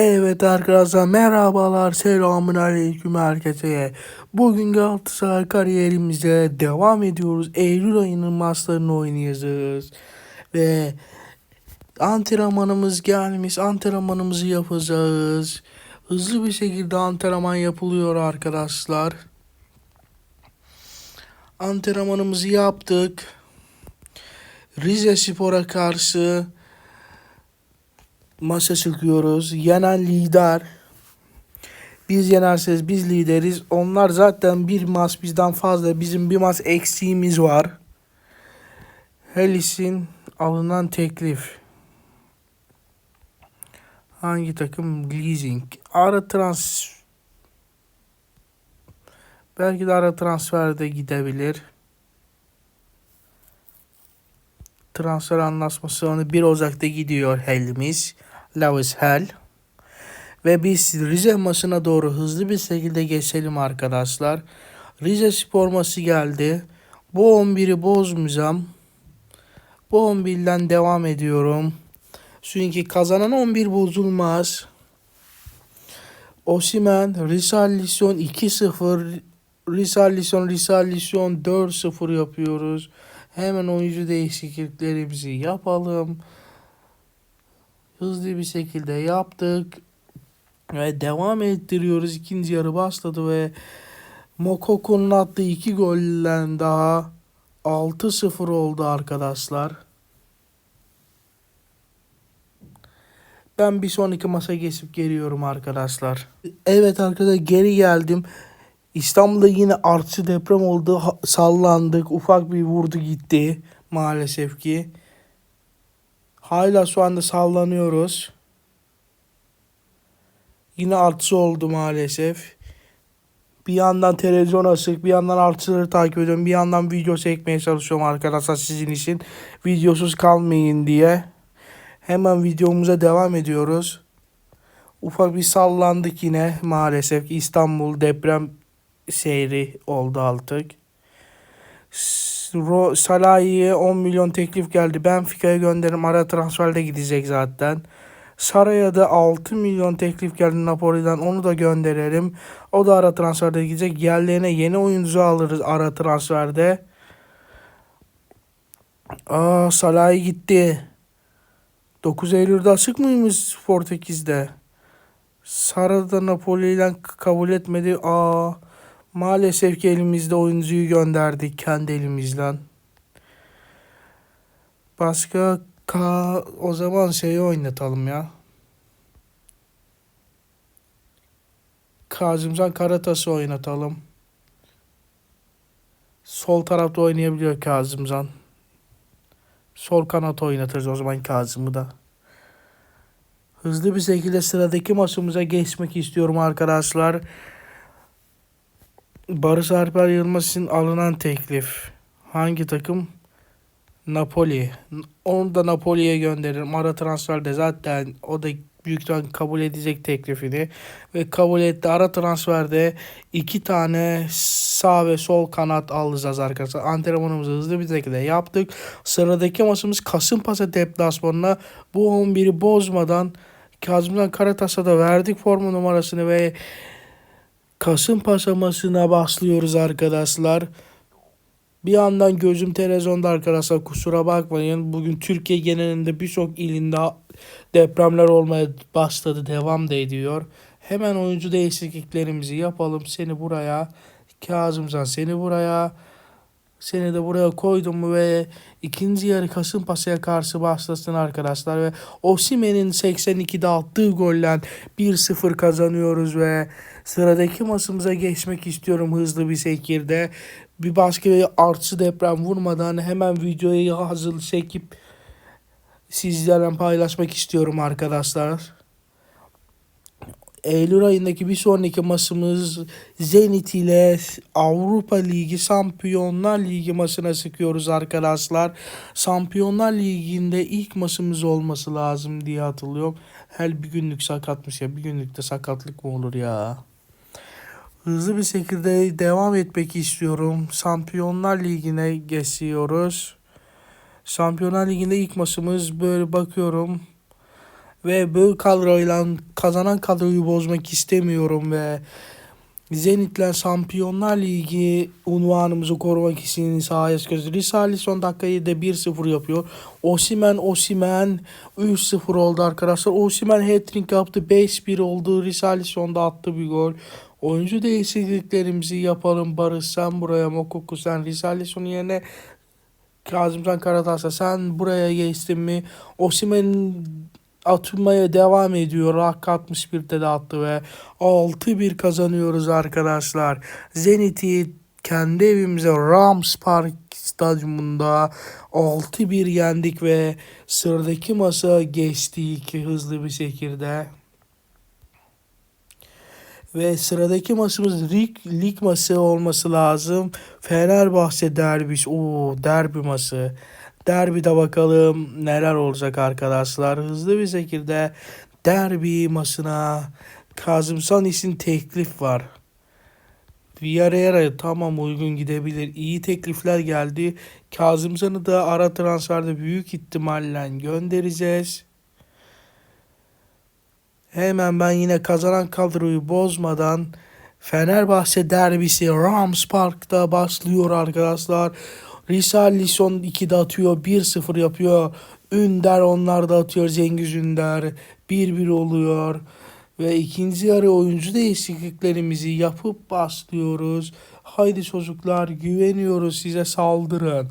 Evet arkadaşlar merhabalar selamun aleyküm herkese. Bugün Galatasaray kariyerimize devam ediyoruz. Eylül ayının maçlarını oynayacağız. Ve antrenmanımız gelmiş antrenmanımızı yapacağız. Hızlı bir şekilde antrenman yapılıyor arkadaşlar. Antrenmanımızı yaptık. Rize Spor'a karşı maça çıkıyoruz. Yenen lider. Biz yenerseniz biz lideriz. Onlar zaten bir maç bizden fazla. Bizim bir maç eksiğimiz var. Helis'in alınan teklif. Hangi takım? Leasing. Ara trans Belki de ara transferde gidebilir. Transfer anlaşması onu 1 Ocak'ta gidiyor Hel'imiz. Lewis Hell. Ve biz Rize maçına doğru hızlı bir şekilde geçelim arkadaşlar. Rize spor maçı geldi. Bu 11'i bozmayacağım. Bu 11'den devam ediyorum. Çünkü kazanan 11 bozulmaz. Osimen, Risalisyon 2-0, Risalisyon, Risalisyon 4-0 yapıyoruz. Hemen oyuncu değişikliklerimizi yapalım. Hızlı bir şekilde yaptık. Ve devam ettiriyoruz. İkinci yarı başladı ve Mokoko'nun attığı iki golden daha 6-0 oldu arkadaşlar. Ben bir sonraki masa geçip geliyorum arkadaşlar. Evet arkadaşlar geri geldim. İstanbul'da yine artçı deprem oldu. Sallandık. Ufak bir vurdu gitti maalesef ki. Hala şu anda sallanıyoruz. Yine artısı oldu maalesef. Bir yandan televizyon açık, bir yandan artıları takip ediyorum. Bir yandan video çekmeye çalışıyorum arkadaşlar sizin için. Videosuz kalmayın diye. Hemen videomuza devam ediyoruz. Ufak bir sallandık yine maalesef. İstanbul deprem seyri oldu artık. Ro- Salah'ya 10 milyon teklif geldi. Benfica'ya gönderim. Ara transferde gidecek zaten. Saray'a da 6 milyon teklif geldi Napoli'den. Onu da gönderelim. O da ara transferde gidecek. Yerlerine yeni oyuncu alırız ara transferde. Aa Salah gitti. 9 Eylül'de açık mıymış Portekiz'de? Sara da Napoli'den k- kabul etmedi. Aa maalesef ki elimizde oyuncuyu gönderdik kendi elimizden. Başka ka o zaman şeyi oynatalım ya. Kazımcan Karatas'ı oynatalım. Sol tarafta oynayabiliyor Kazımcan. Sol kanat oynatırız o zaman Kazım'ı da. Hızlı bir şekilde sıradaki maçımıza geçmek istiyorum arkadaşlar. Barış Alper Yılmaz'ın alınan teklif. Hangi takım? Napoli. Onu da Napoli'ye gönderirim. Ara transferde zaten o da büyükten kabul edecek teklifini. Ve kabul etti. Ara transferde iki tane sağ ve sol kanat alacağız arkadaşlar. Antrenmanımızı hızlı bir şekilde yaptık. Sıradaki maçımız Kasımpaşa deplasmanına bu 11'i bozmadan Kazımcan Karatas'a da verdik forma numarasını ve Kasımpaşa maçına başlıyoruz arkadaşlar. Bir yandan gözüm televizyonda arkadaşlar kusura bakmayın. Bugün Türkiye genelinde birçok ilinde depremler olmaya başladı. Devam da ediyor. Hemen oyuncu değişikliklerimizi yapalım. Seni buraya, Kazımcan seni buraya, seni de buraya koydum ve ikinci yarı Kasımpaşa'ya karşı başlasın arkadaşlar ve Osimhen'in 82'de attığı golle 1-0 kazanıyoruz ve sıradaki maçımıza geçmek istiyorum hızlı bir şekilde. Bir başka bir artı deprem vurmadan hemen videoyu hazır çekip sizlerle paylaşmak istiyorum arkadaşlar. Eylül ayındaki bir sonraki maçımız Zenit ile Avrupa Ligi Şampiyonlar Ligi maçına sıkıyoruz arkadaşlar. Şampiyonlar Ligi'nde ilk maçımız olması lazım diye hatırlıyorum. Her bir günlük sakatmış ya bir günlükte sakatlık mı olur ya? Hızlı bir şekilde devam etmek istiyorum. Şampiyonlar Ligi'ne geçiyoruz. Şampiyonlar Ligi'nde ilk maçımız böyle bakıyorum. Ve bu kadroyla kazanan kadroyu bozmak istemiyorum ve Zenit'le Şampiyonlar Ligi unvanımızı korumak için sahaya çıkıyoruz. Risarlison dakikayı da 1-0 yapıyor. Osimen Osimen 3-0 oldu arkadaşlar. Osimen hat-trick yaptı. 5-1 oldu. Risarlison da attı bir gol. Oyuncu değişikliklerimizi yapalım. Barış sen buraya, Mokoku sen Risarlison'un yerine Kazımcan Karatas'a sen buraya geçtin mi? Osimen atmaya devam ediyor. Dakika 61'de de attı ve 6-1 kazanıyoruz arkadaşlar. Zenit'i kendi evimize Rams Park stadyumunda 6-1 yendik ve sıradaki masa geçtik hızlı bir şekilde. Ve sıradaki maçımız lig, lig maçı olması lazım. Fenerbahçe derbisi. Oo derbi maçı. Derbide bakalım neler olacak arkadaşlar. Hızlı bir şekilde derbi maçına Kazım Sanis'in teklif var. Villarreal'a tamam uygun gidebilir. İyi teklifler geldi. Kazım San'ı da ara transferde büyük ihtimalle göndereceğiz. Hemen ben yine kazanan kadroyu bozmadan Fenerbahçe derbisi Rams Park'ta başlıyor arkadaşlar. Risarlison 2'de atıyor. 1-0 yapıyor. Ünder onlar da atıyor. Cengiz Ünder. 1-1 oluyor. Ve ikinci yarı oyuncu değişikliklerimizi yapıp başlıyoruz. Haydi çocuklar güveniyoruz size saldırın.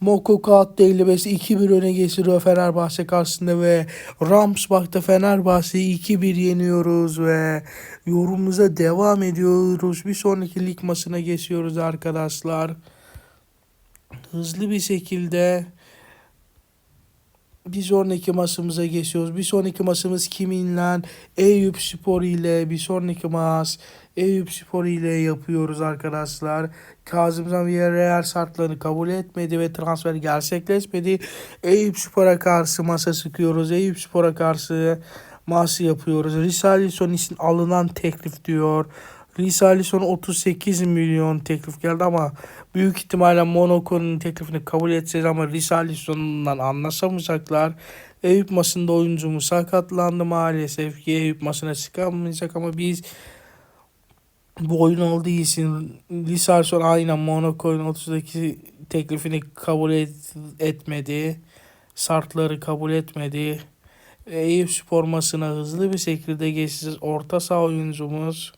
Mokoko attı 55 2-1 öne geçiriyor Fenerbahçe karşısında ve Ramsbach'ta Fenerbahçe'yi 2-1 yeniyoruz ve yorumumuza devam ediyoruz. Bir sonraki lig maçına geçiyoruz arkadaşlar. Hızlı bir şekilde bir sonraki maçımıza geçiyoruz. Bir sonraki maçımız kiminle? Eyüp Spor ile bir sonraki maç Eyüp Spor ile yapıyoruz arkadaşlar. Kazımcan Villarreal şartlarını kabul etmedi ve transfer gerçekleşmedi. Eyüp Spor'a karşı masa sıkıyoruz. Eyüp Spor'a karşı maç yapıyoruz. Risarlison için alınan teklif diyor. Risarlison 38 milyon teklif geldi ama büyük ihtimalle Monaco'nun teklifini kabul edeceğiz ama Risarlison'dan anlaşamayacaklar. Eyüp maçında oyuncumuz sakatlandı maalesef ki Eyüp maçına çıkamayacak ama biz bu oyun olduğu için Lisarson aynen Monaco'nun 30'daki teklifini kabul et, etmedi. Şartları kabul etmedi. Eyüp spor maçına hızlı bir şekilde geçeceğiz. Orta saha oyuncumuz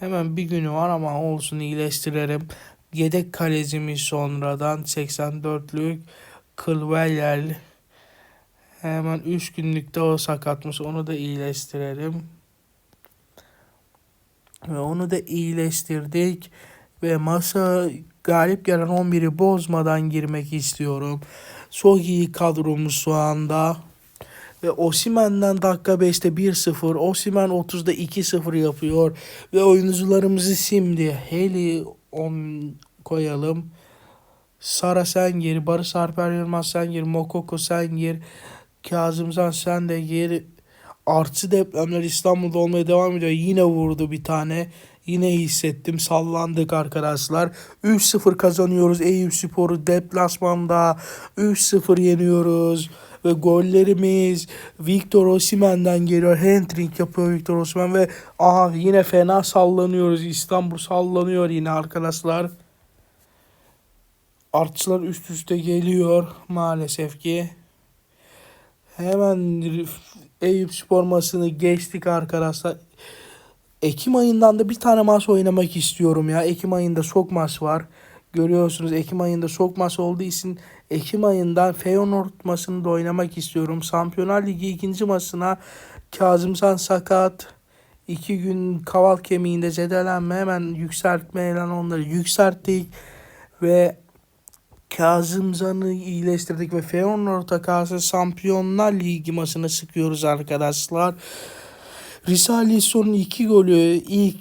hemen bir günü var ama olsun iyileştirelim. Yedek kalecimiz sonradan 84'lük Kılvelyel hemen 3 günlükte o sakatmış onu da iyileştirelim. Ve onu da iyileştirdik. Ve masa galip gelen 11'i bozmadan girmek istiyorum. Çok iyi kadromuz şu anda. Ve Osimen'den dakika 5'te 1-0. Osimen 30'da 2-0 yapıyor. Ve oyuncularımızı şimdi Heli on koyalım. Sara sen gir. Barış Alper Yılmaz sen gir. Mokoko sen gir. Kazımcan sen de gir. Artçı depremler İstanbul'da olmaya devam ediyor. Yine vurdu bir tane. Yine hissettim. Sallandık arkadaşlar. 3-0 kazanıyoruz. Eyüp Spor'u deplasmanda 3-0 yeniyoruz. Ve gollerimiz Victor Osimhen'den geliyor. Handtrick yapıyor Victor Osimhen ve aha yine fena sallanıyoruz. İstanbul sallanıyor yine arkadaşlar. Artçılar üst üste geliyor maalesef ki. Hemen Eyüp Spor maçını geçtik arkadaşlar. Ekim ayından da bir tane maç oynamak istiyorum ya. Ekim ayında çok maç var. Görüyorsunuz Ekim ayında çok maç olduğu için Ekim ayından Feyenoord maçını da oynamak istiyorum. Şampiyonlar Ligi ikinci maçına Kazımsan sakat. iki gün kaval kemiğinde zedelenme hemen yükseltmeyle onları yükselttik. Ve Kazımcan'ı iyileştirdik ve Feyenoord'a karşı Şampiyonlar Ligi maçını sıkıyoruz arkadaşlar. Risalison'un iki golü ilk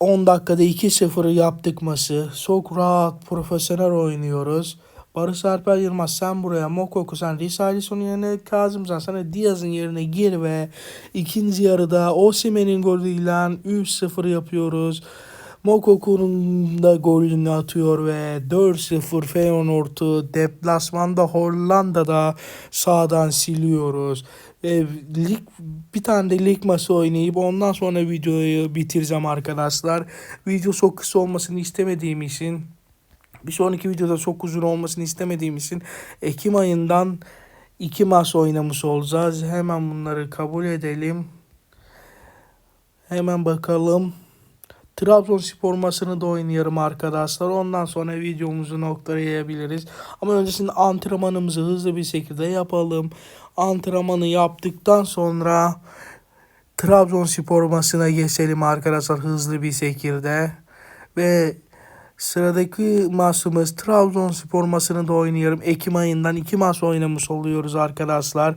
10 dakikada 2-0 yaptık maçı. Çok rahat, profesyonel oynuyoruz. Barış Alper Yılmaz sen buraya Mokoku sen Risalison'un yerine Kazımcan sana Diaz'ın yerine gir ve ikinci yarıda Osimhen'in golüyle 3-0 yapıyoruz. Mokoku'nun da golünü atıyor ve 4-0 Feyenoord'u deplasmanda Hollanda'da sağdan siliyoruz. Ve lig, bir tane de lig maçı oynayıp ondan sonra videoyu bitireceğim arkadaşlar. Video çok kısa olmasını istemediğim için bir sonraki videoda çok uzun olmasını istemediğim için Ekim ayından iki maç oynamış olacağız. Hemen bunları kabul edelim. Hemen bakalım. Trabzonspor maçını da oynayalım arkadaşlar. Ondan sonra videomuzu noktalayabiliriz. Ama öncesinde antrenmanımızı hızlı bir şekilde yapalım. Antrenmanı yaptıktan sonra Trabzonspor maçına geçelim arkadaşlar hızlı bir şekilde. Ve sıradaki maçımız Trabzonspor maçını da oynayalım. Ekim ayından iki maç oynamış oluyoruz arkadaşlar.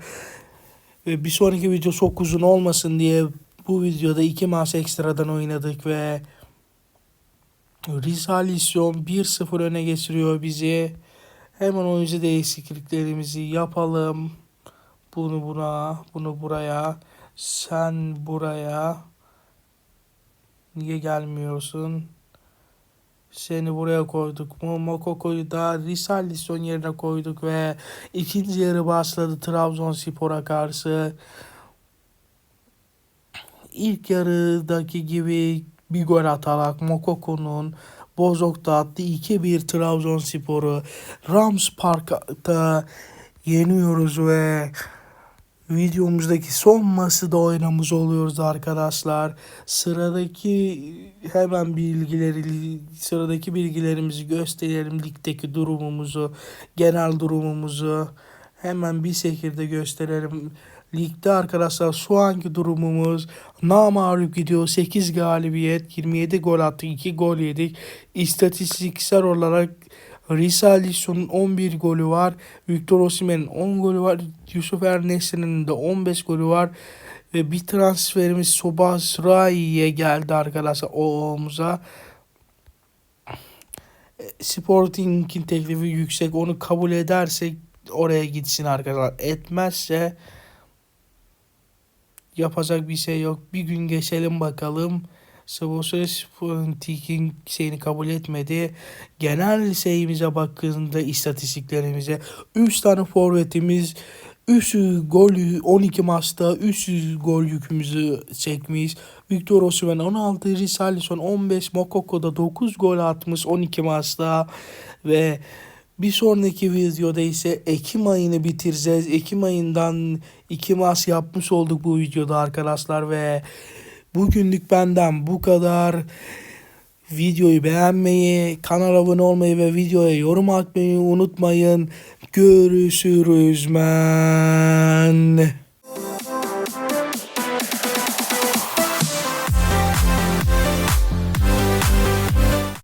Bir sonraki video çok uzun olmasın diye bu videoda iki maç ekstradan oynadık ve Rizalisyon 1-0 öne geçiriyor bizi. Hemen oyuncu değişikliklerimizi yapalım. Bunu buna, bunu buraya, sen buraya. Niye gelmiyorsun? Seni buraya koyduk. Mokoko'yu da Risalisson yerine koyduk ve ikinci yarı başladı Trabzonspor'a karşı. İlk yarıdaki gibi bir gol atarak Mokoko'nun Bozok'ta attı 2-1 Trabzonspor'u Rams Park'ta yeniyoruz ve videomuzdaki son maçı da oynamış oluyoruz arkadaşlar. Sıradaki hemen bilgileri sıradaki bilgilerimizi gösterelim ligdeki durumumuzu, genel durumumuzu hemen bir şekilde gösterelim. Ligde arkadaşlar şu anki durumumuz namağlup gidiyor. 8 galibiyet, 27 gol attık, 2 gol yedik. İstatistiksel olarak Risalisson'un 11 golü var. Victor Osimhen'in 10 golü var. Yusuf Ernes'in de 15 golü var. Ve bir transferimiz Sobas Rai'ye geldi arkadaşlar o omuza. Sporting'in teklifi yüksek. Onu kabul edersek oraya gitsin arkadaşlar. Etmezse yapacak bir şey yok. Bir gün geçelim bakalım. Sivasspor Sporting'in şeyini kabul etmedi. Genel şeyimize baktığında istatistiklerimize 3 tane forvetimiz 3 gol 12 maçta 300 gol yükümüzü çekmiş. Victor Osimhen 16, Richarlison 15, Mokoko'da 9 gol atmış 12 maçta ve bir sonraki videoda ise Ekim ayını bitireceğiz. Ekim ayından 2 maç yapmış olduk bu videoda arkadaşlar ve bugünlük benden bu kadar. Videoyu beğenmeyi, kanala abone olmayı ve videoya yorum atmayı unutmayın. Görüşürüz men.